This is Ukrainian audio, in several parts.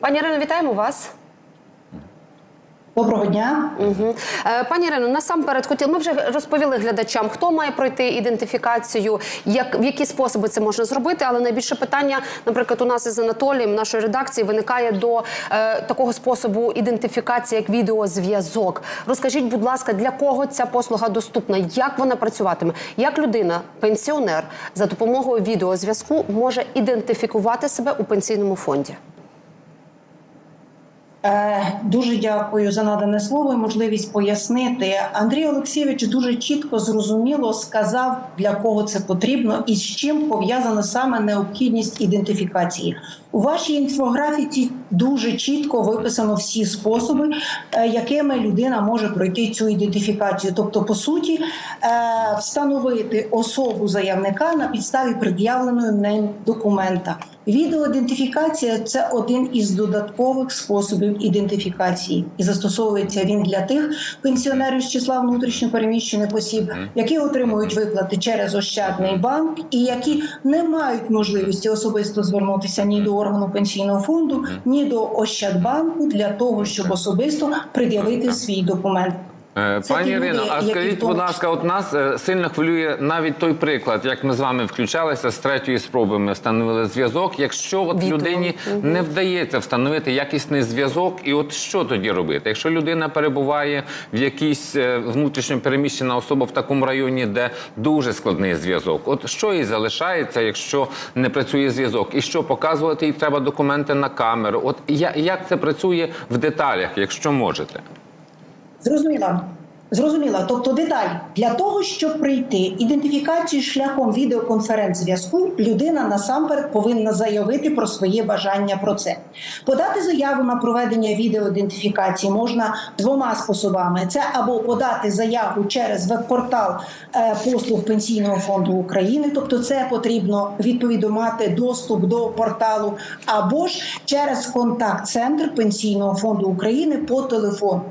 Пані Ірино, вітаємо вас. Доброго дня. Угу. Пані Ірино, насамперед хотіли. Ми вже розповіли глядачам, хто має пройти ідентифікацію, як в які способи це можна зробити. Але найбільше питання, наприклад, у нас із Анатолієм нашої редакції виникає до е, такого способу ідентифікації, як відеозв'язок. Розкажіть, будь ласка, для кого ця послуга доступна? Як вона працюватиме? Як людина, пенсіонер, за допомогою відеозв'язку може ідентифікувати себе у пенсійному фонді? Е, Дуже дякую за надане слово і можливість пояснити. Андрій Олексійович дуже чітко зрозуміло сказав, для кого це потрібно і з чим пов'язана саме необхідність ідентифікації. У вашій інфографіці дуже чітко виписано всі способи, е, якими людина може пройти цю ідентифікацію. Тобто, по суті, е, встановити особу заявника на підставі пред'явленої ним документа. Відеоідентифікація це один із додаткових способів ідентифікації, і застосовується він для тих пенсіонерів з числа внутрішньопереміщених осіб, які отримують виплати через Ощадний банк, і які не мають можливості особисто звернутися ні до органу пенсійного фонду, ні до Ощадбанку для того, щоб особисто пред'явити свій документ. Е, Пані Ірино, а скажіть, будь ласка, от нас е, сильно хвилює навіть той приклад, як ми з вами включалися з третьої спроби. Ми встановили зв'язок. Якщо от людині не вдається встановити якісний зв'язок, і от що тоді робити? Якщо людина перебуває в якійсь е, внутрішньо переміщена особа в такому районі, де дуже складний зв'язок, от що їй залишається, якщо не працює зв'язок, і що показувати їй треба документи на камеру? От як це працює в деталях, якщо можете? Зрозуміла. Зрозуміла. Тобто деталь для того, щоб прийти ідентифікацію шляхом відеоконференц-зв'язку, людина насамперед повинна заявити про своє бажання про це. Подати заяву на проведення відеоідентифікації можна двома способами: це або подати заяву через веб-портал е, послуг Пенсійного фонду України, тобто це потрібно відповідно доступ до порталу, або ж через контакт-центр Пенсійного фонду України по телефону.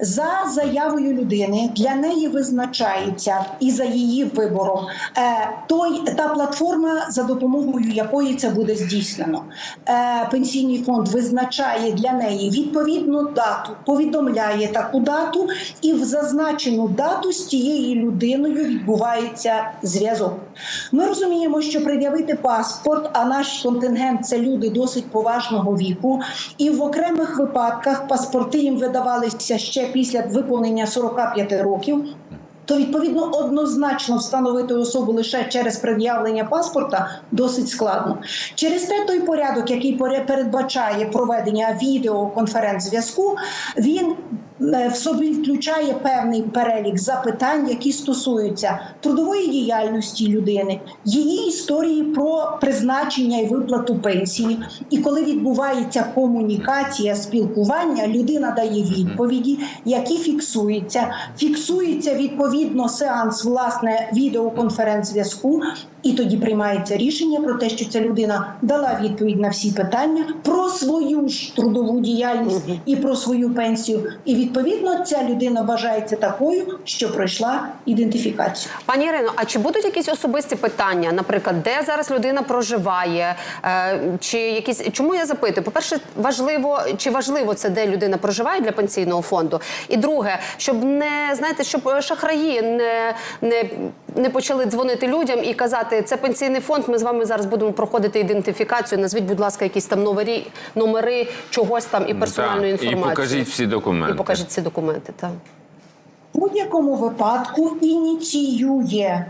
За заявою людини для неї визначається і за її вибором е, той та платформа, за допомогою якої це буде здійснено. Е, Пенсійний фонд визначає для неї відповідну дату, повідомляє таку дату, і в зазначену дату з тією людиною відбувається зв'язок. Ми розуміємо, що пред'явити паспорт, а наш контингент це люди досить поважного віку, і в окремих випадках паспорти їм видавалися ще після виповнення 45 років. То відповідно однозначно встановити особу лише через пред'явлення паспорта досить складно. Через те той порядок, який передбачає проведення відеоконференц-зв'язку, він в собі включає певний перелік запитань, які стосуються трудової діяльності людини, її історії про призначення і виплату пенсії. І коли відбувається комунікація, спілкування, людина дає відповіді, які фіксуються. Фіксується відповідно сеанс власне відеоконференц-зв'язку, і тоді приймається рішення про те, що ця людина дала відповідь на всі питання про свою ж трудову діяльність і про свою пенсію. І відповідно ця людина вважається такою, що пройшла ідентифікацію. Пані Ірино, а чи будуть якісь особисті питання, наприклад, де зараз людина проживає, е, чи якісь чому я запитую? По перше, важливо чи важливо це, де людина проживає для пенсійного фонду? І друге, щоб не знаєте, щоб шахраї не, не, не почали дзвонити людям і казати, це пенсійний фонд. Ми з вами зараз будемо проходити ідентифікацію. Назвіть, будь ласка, якісь там номери, номери чогось там і персональну Так, і покажіть всі документи. І покажіть ці документи. Так. В будь-якому випадку ініціює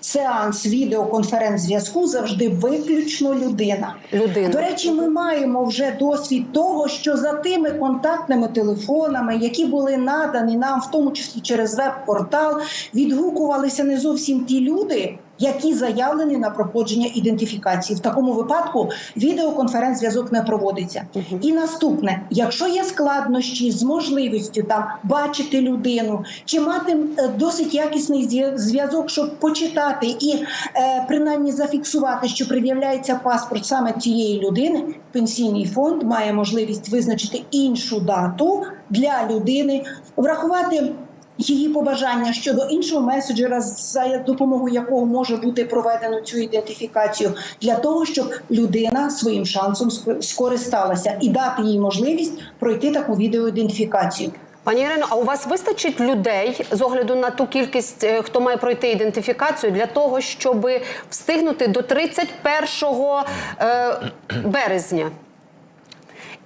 сеанс відеоконференц-зв'язку завжди виключно людина. Людина. До речі, ми маємо вже досвід того, що за тими контактними телефонами, які були надані нам, в тому числі через веб-портал, відгукувалися не зовсім ті люди. Які заявлені на проходження ідентифікації. В такому випадку відеоконференц-зв'язок не проводиться. І наступне, якщо є складнощі з можливістю там бачити людину чи мати е, досить якісний зв'я- зв'язок, щоб почитати і е, принаймні зафіксувати, що пред'являється паспорт саме цієї людини, пенсійний фонд має можливість визначити іншу дату для людини, врахувати її побажання щодо іншого меседжера, за допомогою якого може бути проведено цю ідентифікацію, для того, щоб людина своїм шансом ск- скористалася і дати їй можливість пройти таку відеоідентифікацію. Пані Ірино, а у вас вистачить людей з огляду на ту кількість, е, хто має пройти ідентифікацію для того, щоб встигнути до 31 е, березня?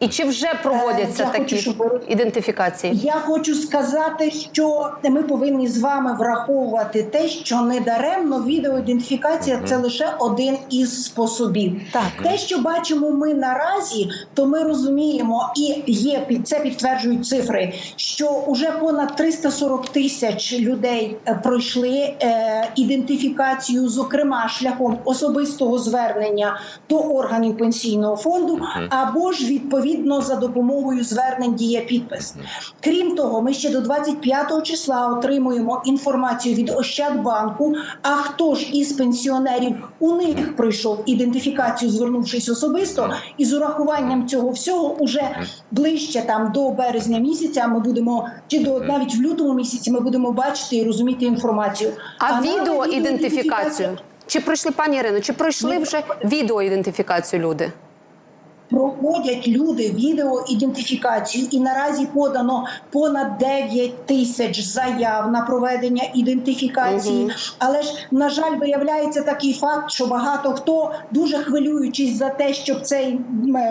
І чи вже проводяться Е, я хочу, такі щоб ідентифікації? Я хочу сказати, що ми повинні з вами враховувати те, що недаремно відеоідентифікація це лише один із способів. Так. Те, що бачимо ми наразі, то ми розуміємо, і є під це підтверджують цифри, що вже понад 340 тисяч людей е, пройшли е, ідентифікацію, зокрема шляхом особистого звернення до органів пенсійного фонду, або ж відповідно за допомогою звернень діє підпис. Крім того, ми ще до 25 числа отримуємо інформацію від Ощадбанку. А хто ж із пенсіонерів у них пройшов ідентифікацію, звернувшись особисто, і з урахуванням цього всього уже ближче там до березня місяця. Ми будемо чи до навіть в лютому місяці ми будемо бачити і розуміти інформацію. А нами відеоідентифікацію? Чи пройшли, пані Ірино, чи пройшли вже відеоідентифікацію люди? Проходять люди відеоідентифікацію, і наразі подано понад 9 тисяч заяв на проведення ідентифікації. Але ж на жаль, виявляється такий факт, що багато хто дуже хвилюючись за те, щоб цей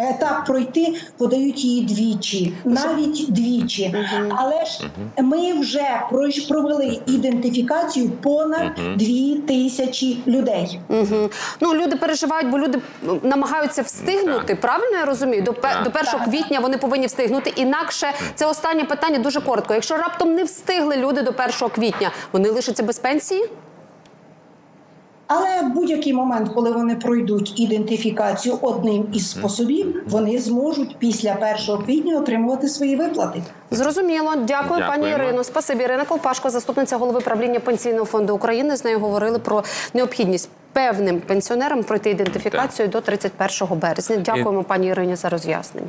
етап пройти, подають її двічі, навіть двічі. Але ж ми вже провели ідентифікацію понад 2 тисячі людей. Угу. Ну люди переживають, бо люди намагаються встигнути. Правильно я розумію? До, пе- до 1 Так. квітня вони повинні встигнути. Інакше це останнє питання дуже коротко. Якщо раптом не встигли люди до 1 квітня, вони лишаться без пенсії? Але в будь-який момент, коли вони пройдуть ідентифікацію одним із способів, вони зможуть після 1 квітня отримувати свої виплати. Зрозуміло. Дякую, пані Дякуємо. Ірино. Спасибі. Ірина Колпашко, заступниця голови правління пенсійного фонду України. З нею говорили про необхідність певним пенсіонерам пройти ідентифікацію до 31 березня. Дякуємо, пані Ірині, за роз'яснення.